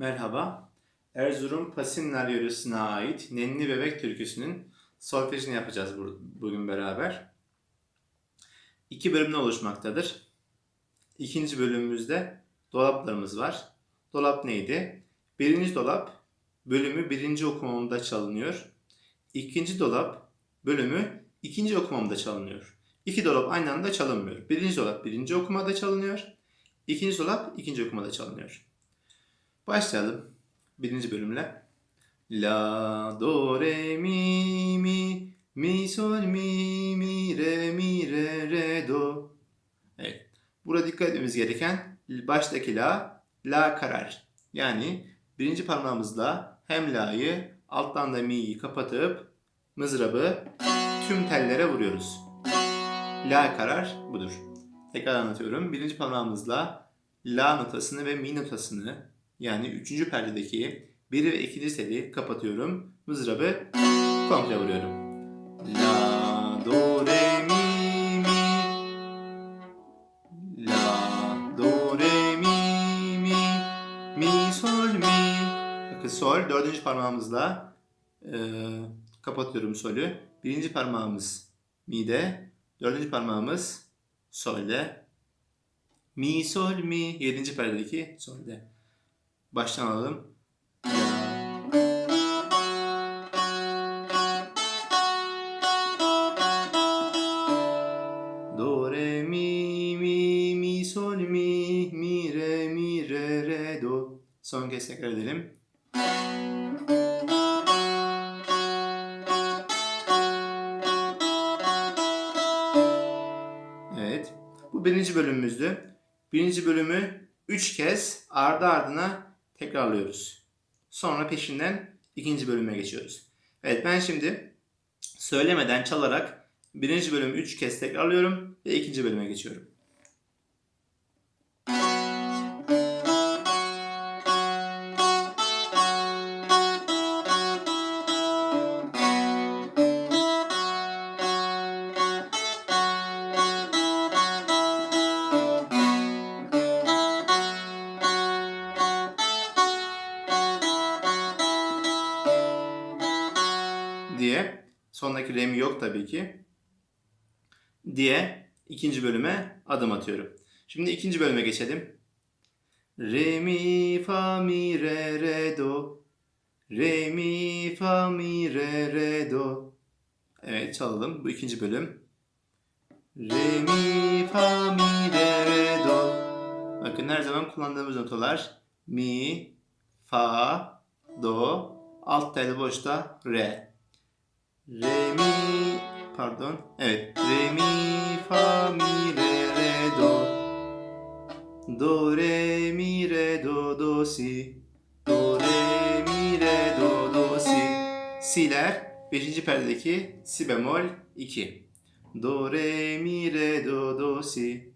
merhaba. Erzurum Pasinler yöresine ait Nenni Bebek türküsünün solfejini yapacağız bu- bugün beraber. İki bölümden oluşmaktadır. İkinci bölümümüzde dolaplarımız var. Dolap neydi? Birinci dolap bölümü birinci okumamda çalınıyor. İkinci dolap bölümü ikinci okumamda çalınıyor. İki dolap aynı anda çalınmıyor. Birinci dolap birinci okumada çalınıyor. İkinci dolap ikinci okumada çalınıyor. Başlayalım birinci bölümle. La, do, re, mi, mi, mi, sol, mi, mi, re, mi, re, re, do. Evet. Burada dikkat etmemiz gereken baştaki la, la karar. Yani birinci parmağımızla hem la'yı alttan da mi'yi kapatıp mızrabı tüm tellere vuruyoruz. La karar budur. Tekrar anlatıyorum. Birinci parmağımızla la notasını ve mi notasını yani üçüncü perdedeki biri ve ikinci teli kapatıyorum. Mızrabı komple vuruyorum. La, do, re, mi, mi. La, do, re, mi, mi. Mi, sol, mi. Bakın sol dördüncü parmağımızla e, kapatıyorum solü. Birinci parmağımız mi'de. Dördüncü parmağımız solde. Mi, sol, mi. Yedinci perdedeki solde. Baştan alalım. Do, re, mi, mi, mi, sol, mi, mi, re, mi, re, do. Son kez tekrar edelim. Evet. Bu birinci bölümümüzdü. Birinci bölümü üç kez ardı ardına tekrarlıyoruz. Sonra peşinden ikinci bölüme geçiyoruz. Evet ben şimdi söylemeden çalarak birinci bölümü üç kez tekrarlıyorum ve ikinci bölüme geçiyorum. Sondaki remi yok tabii ki diye ikinci bölüme adım atıyorum. Şimdi ikinci bölüme geçelim. Re mi fa mi re re do Re mi fa mi re re do Evet çalalım bu ikinci bölüm. Re mi fa mi re re do Bakın her zaman kullandığımız notalar mi, fa, do, alt tel boşta re. Re mi pardon. Evet. Re mi fa mi re re do. Do re mi re do do si. Do re mi re do do si. Si'ler 5. perdedeki si bemol 2. Do re mi re do do si.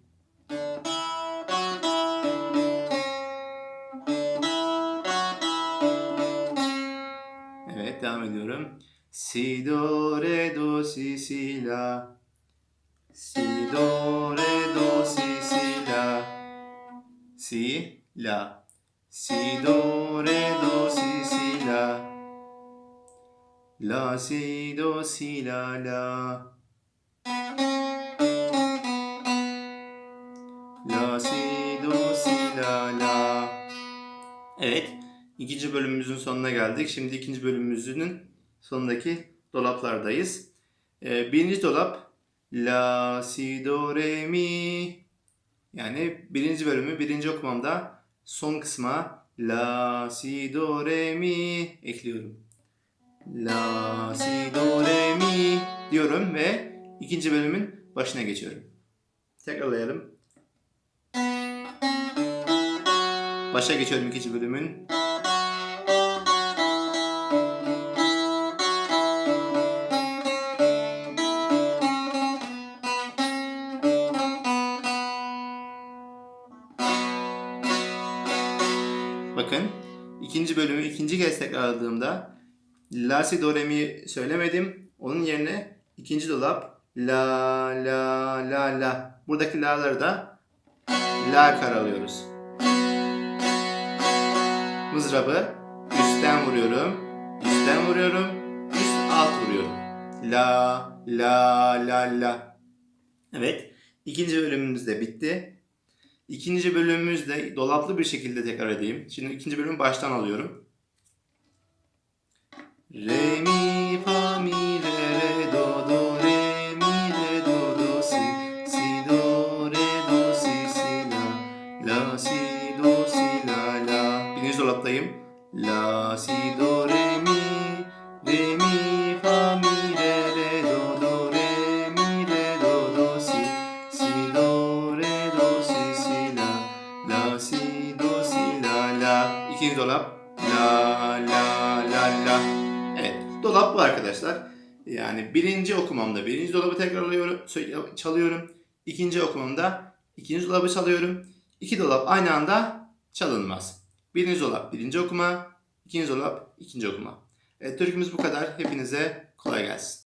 Evet devam ediyorum. Si do re do si si la. Si do re do si si la. Si la. Si do re do si si la. La si do si la la. La si do si la la. Evet. ikinci bölümümüzün sonuna geldik. Şimdi ikinci bölümümüzün sonundaki dolaplardayız. Ee, birinci dolap La si do re mi yani birinci bölümü birinci okumamda son kısma La si do re mi ekliyorum. La si do re mi diyorum ve ikinci bölümün başına geçiyorum. Tekrarlayalım. Başa geçiyorum ikinci bölümün. İkinci bölümü ikinci kez tekrarladığımda La si do re söylemedim. Onun yerine ikinci dolap la la la la. Buradaki la'ları da la karalıyoruz. mızrabı üstten vuruyorum, üstten vuruyorum, üst alt vuruyorum. La, la, la, la. Evet, ikinci bölümümüz de bitti. İkinci bölümümüzde dolaplı bir şekilde tekrar edeyim. Şimdi ikinci bölümü baştan alıyorum. Re mi fa mi re re do do re mi re do do si si do re do si si la la si do si la la birinci dolaptayım la si do ikinci dolap la la la la Evet, dolap bu arkadaşlar. Yani birinci okumamda birinci dolabı tekrarlıyorum, çalıyorum. İkinci okumamda ikinci dolabı çalıyorum. İki dolap aynı anda çalınmaz. Birinci dolap birinci okuma, ikinci dolap ikinci okuma. Evet, türkümüz bu kadar. Hepinize kolay gelsin.